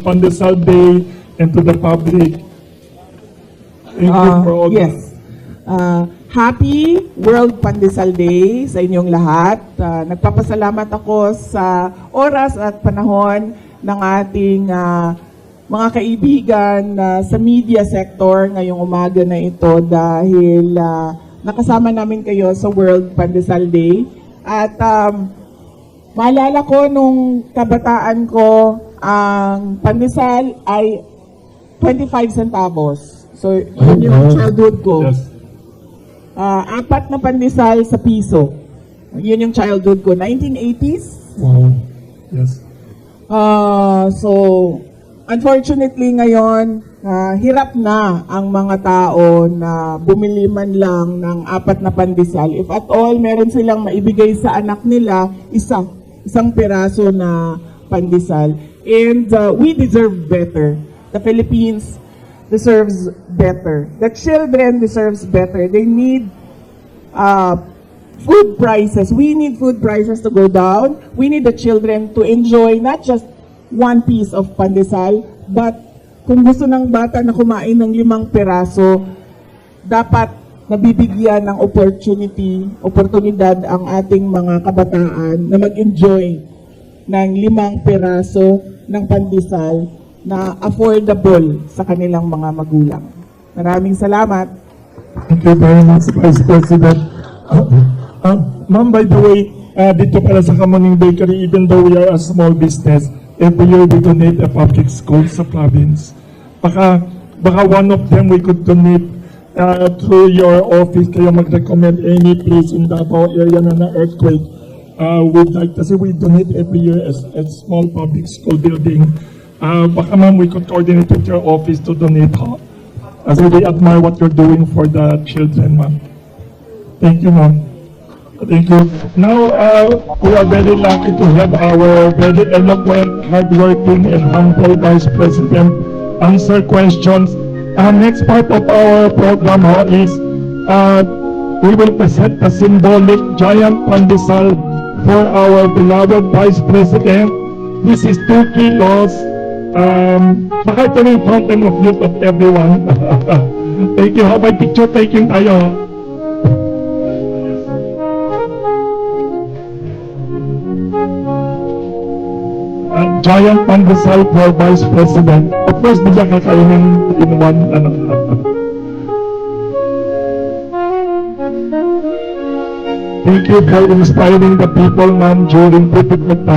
Pandesal Day and to the public. Thank you Ah, for all yes. Ah, happy World Pandesal Day sa inyong lahat. Ah, nagpapasalamat ako sa oras at panahon ng ating ah, mga kaibigan na sa media sector ngayong umaga na ito dahil ah, nakasama namin kayo sa World Pandesal Day. At um, maalala ko nung kabataan ko, ang pandesal ay 25 centavos. So, yun yung childhood ko. Ah, apat na pandesal sa piso. Yun yung childhood ko. 1980s. Wow. Yes. Ah, so, unfortunately ngayon, ah, hirap na ang mga tao na bumili man lang ng apat na pandesal. If at all, meron silang maibigay sa anak nila, isa, isang piraso na pandesal. And ah, we deserve better. The Philippines deserves better. The children deserves better. They need uh, food prices. We need food prices to go down. We need the children to enjoy not just one piece of pandesal, but kung gusto ng bata na kumain ng limang peraso, dapat nabibigyan ng opportunity, oportunidad ang ating mga kabataan na mag-enjoy ng limang peraso ng pandesal na affordable sa kanilang mga magulang. Maraming salamat. Thank you very much, Vice President. Uh, uh, Ma'am, by the way, uh, dito pala sa Kamuning Bakery, even though we are a small business, every year we donate a public school sa province. Baka, baka one of them we could donate uh, through your office, kayo mag-recommend any place in Davao area na na-earthquake. Uh, we'd like, kasi we donate every year as a small public school building. Uh, ma'am, we could coordinate with your office to donate, huh? As we really admire what you're doing for the children, ma'am. Thank you, ma'am. Thank you. Now, uh, we are very lucky to have our very eloquent, hardworking, and humble Vice President answer questions. Uh, next part of our program ho, is uh, we will present the symbolic giant pandesal for our beloved Vice President. This is two kilos. Um, baka ito na yung fountain of youth of everyone. Thank you. How about picture taking tayo? Uh, giant pandesal for Vice President. Of course, di siya kakainin in one, ano. Thank you for inspiring the people, ma'am, during difficult times.